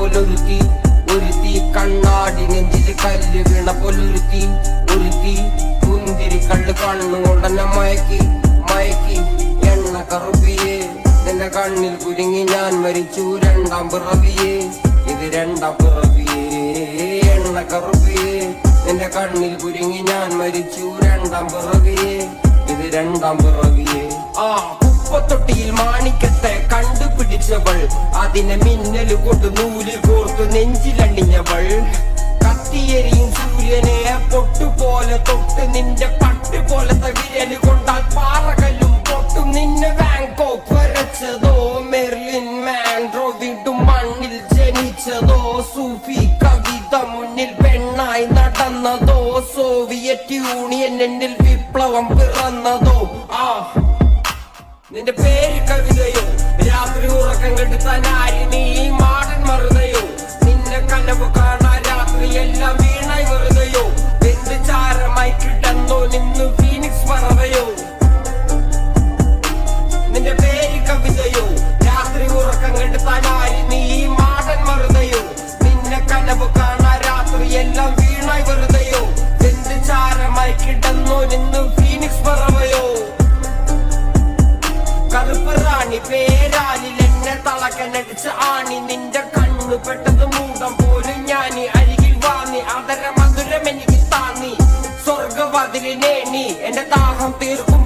പോലൊരുത്തി ഒരുത്തി കണ്ണാടി നെഞ്ചിൽ കല്ല് വീണ പോലൊരുത്തി ഒരുത്തി മുന്തിരി കള്ള് കണ്ണു ഉടനെ മയക്കി മയക്കി. എണ്ണ കറുപ്പിയെ നിന്റെ കണ്ണിൽ കുരുങ്ങി ഞാൻ മരിച്ചു രണ്ടാം പിറവിയെ. ഇത് രണ്ടാം പിറവിയെ. എണ്ണ കറുപ്പിയെ നിന്റെ കണ്ണിൽ കുരുങ്ങി ഞാൻ മരിച്ചു രണ്ടാം പിറവിയെ. ഇത് രണ്ടാം പിറവിയെ. ആ കുപ്പത്തൊട്ടിയിൽ മാണിക്കത്തെ കണ്ടു കണ്ടുപിടിച്ചവൾ അതിനെ മിന്നൽ കൊണ്ട് നൂലിൽ കോർത്തു നെഞ്ചിലണിഞ്ഞവൾ. കത്തിയെരിയും സൂര്യനെ പൊട്ടുപോലെ തൊട്ട് നിന്റെ പട്ട് പോലെ വിരൽ കൊണ്ടാൽ പാറകല്ലും പൊട്ടും നിന്നെ ബാങ്കോക്ക് വരച്ചതോ മെർലിൻ മാൻഡ്രോ വീണ്ടും മണ്ണിൽ ജനിച്ചതോ സൂഫി കവിത മുന്നിൽ പെണ്ണായി നടന്നതോ സോവിയറ്റ് യൂണിയൻ എന്നിൽ വിപ്ലവം പിറന്നതോ ആ നിന്റെ പേര് കവിതയോ രാത്രി ഉറക്കം കെടുത്താൻ ആര് നീ മാടൻ മറുതയോ? പേരാലിൽ എന്നെ തളകനടിച്ച് ആണി. നിന്റെ കണ്ണു പെട്ടത് മൂടം പോലും ഞാനി. അരികിൽ വാങ്ങി അതര മധുരം എനിക്ക് താന്നി സ്വർഗവതിലിനേണി എന്റെ ദാഹം തീർക്കും